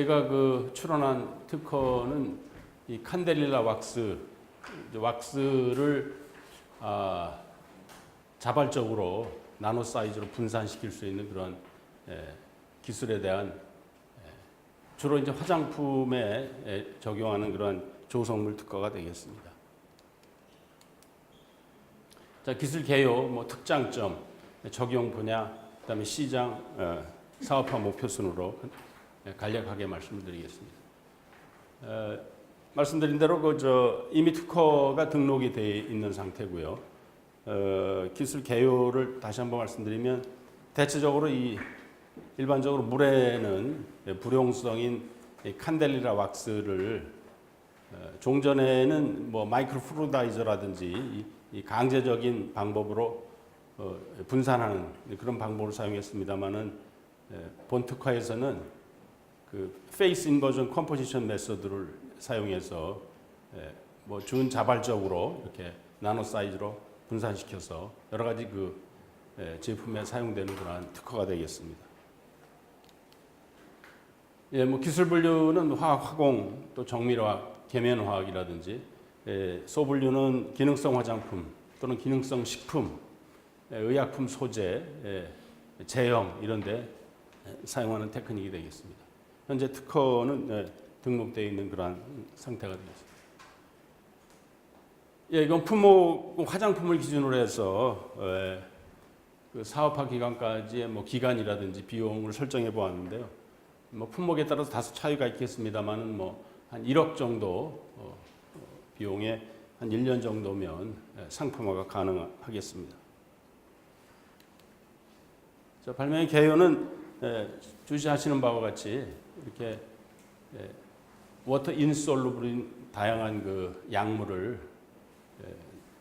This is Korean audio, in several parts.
제가 그 출원한 특허는 이 칸델릴라 왁스 왁스를 아, 자발적으로 나노 사이즈로 분산시킬 수 있는 그런 예, 기술에 대한 예, 주로 이제 화장품에 예, 적용하는 그런 조성물 특허가 되겠습니다. 자 기술 개요, 뭐 특장점, 적용 분야, 그다음에 시장, 어, 사업화 목표 순으로 예, 간략하게 말씀을 드리겠습니다. 어, 말씀드린 대로 그저 이미 특허가 등록이 되어 있는 상태고요. 어, 기술 개요를 다시 한번 말씀드리면 대체적으로 이 일반적으로 물에는 불용성인 이 칸델리라 왁스를 어, 종전에는 뭐 마이크로 이 강제적인 방법으로 어, 분산하는 그런 방법을 사용했습니다만은 본 특화에서는 그 페이스 인버전 컴포지션 메소드를 사용해서 예, 뭐 준자발적으로 이렇게 나노 사이즈로 분산시켜서 여러 가지 그 예, 제품에 사용되는 그러한 특허가 되겠습니다. 예, 뭐 기술 분류는 화학, 화공, 또 정밀화학, 계면화학이라든지 예, 소분류는 기능성 화장품 또는 기능성 식품, 예, 의약품 소재, 예, 제형 이런 데 사용하는 테크닉이 되겠습니다. 현재 특허는 예, 등록되어 있는 그러한 상태가 되겠습니다. 예, 이건 품목 화장품을 기준으로 해서 예, 그 사업화 기간까지의 뭐 기간이라든지 비용을 설정해 보았는데요. 뭐 품목에 따라서 다소 차이가 있겠습니다만은 뭐 한 1억 정도 어, 어, 비용에 한 1년 정도면 예, 상품화가 가능하겠습니다. 자, 발명의 개요는 예, 주시하시는 바와 같이 이렇게 예, 워터 인솔루블인 다양한 그 약물을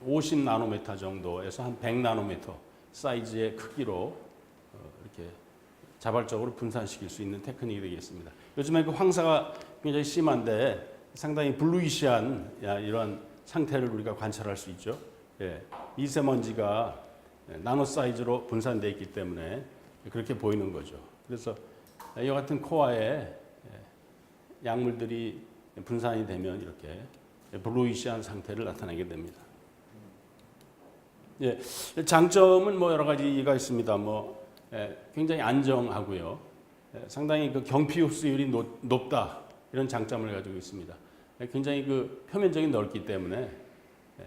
50 나노미터 정도에서 한 100 나노미터 사이즈의 크기로 어, 이렇게 자발적으로 분산시킬 수 있는 테크닉이 되겠습니다. 요즘에 그 황사가 굉장히 심한데 상당히 블루이시한 야, 이런 상태를 우리가 관찰할 수 있죠. 예, 미세먼지가 나노 사이즈로 분산되어 있기 때문에 그렇게 보이는 거죠. 그래서 이와 같은 코어에 약물들이 분산이 되면 이렇게 블루이시한 상태를 나타내게 됩니다. 예, 장점은 뭐 여러 가지가 있습니다. 뭐 예, 굉장히 안정하고요. 예, 상당히 그 경피 흡수율이 높, 높다 이런 장점을 가지고 있습니다. 예, 굉장히 그 표면적인 넓기 때문에 예,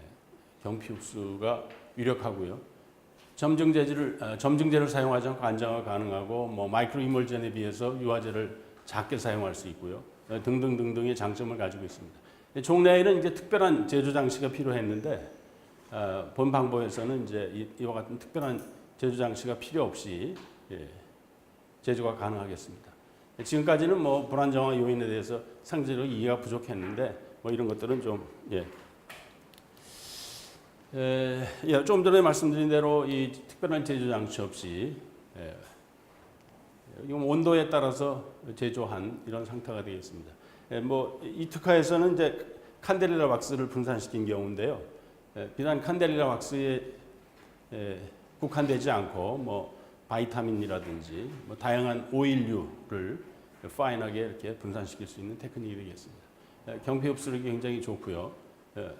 경피 흡수가 유력하고요. 점증 재질을 아, 점증제를 사용하지 않고 안정화 가능하고 뭐 마이크로 이몰전에 비해서 유화제를 작게 사용할 수 있고요. 어, 등등 등등의 장점을 가지고 있습니다. 종래에는 이제 특별한 제조 장치가 필요했는데 어, 본 방법에서는 이제 이, 와 같은 특별한 제조 장치가 필요 없이 예, 제조가 가능하겠습니다. 지금까지는 뭐 불안정화 요인에 대해서 상대적으로 이해가 부족했는데 뭐 이런 것들은 좀 예. 에, 예, 좀 전에 말씀드린 대로 이 특별한 제조 장치 없이 예, 온도에 따라서 제조한 이런 상태가 되겠습니다. 예, 뭐 이 특화에서는 이제 칸델리라 왁스를 분산시킨 경우인데요. 예, 비단 칸델리라 왁스에 예, 국한되지 않고 뭐 바이타민이라든지 뭐 다양한 오일류를 파인하게 이렇게 분산시킬 수 있는 테크닉이 되겠습니다. 예, 경피 흡수력이 굉장히 좋고요. 예,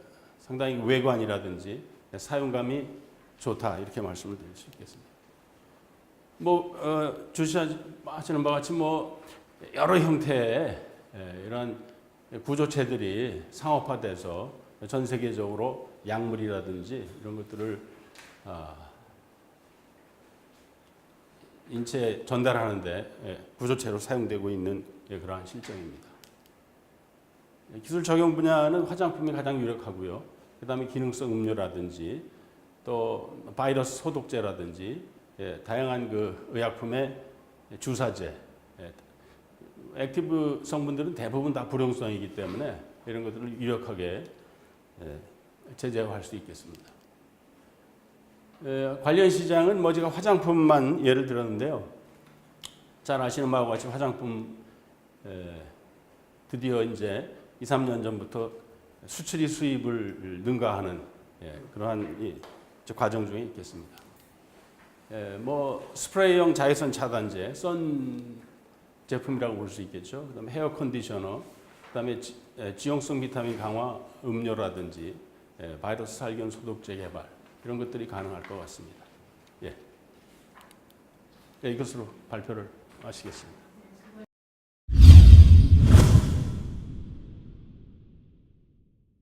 상당히 외관이라든지 사용감이 좋다 이렇게 말씀을 드릴 수 있겠습니다. 뭐 어, 주시하시는 바와 같이 뭐 여러 형태의 예, 이런 구조체들이 상업화돼서 전 세계적으로 약물이라든지 이런 것들을 아, 인체에 전달하는데 예, 구조체로 사용되고 있는 예, 그러한 실정입니다. 예, 기술 적용 분야는 화장품이 가장 유력하고요. 그 다음에 기능성 음료라든지 또 바이러스 소독제라든지 예, 다양한 그 의약품의 주사제, 예, 액티브 성분들은 대부분 다 불용성이기 때문에 이런 것들을 유력하게 예, 제재할 수 있겠습니다. 예, 관련 시장은 뭐 제가 화장품만 예를 들었는데요. 잘 아시는 바와 같이 화장품 예, 드디어 이제 2, 3년 전부터 수출이 수입을 능가하는 예, 그러한 이, 과정 중에 있겠습니다. 예, 뭐 스프레이형 자외선 차단제, 선 제품이라고 볼 수 있겠죠. 그다음에 헤어 컨디셔너, 그다음에 지, 에, 지용성 비타민 강화 음료라든지 에, 바이러스 살균 소독제 개발 이런 것들이 가능할 것 같습니다. 예. 네, 이것으로 발표를 마치겠습니다.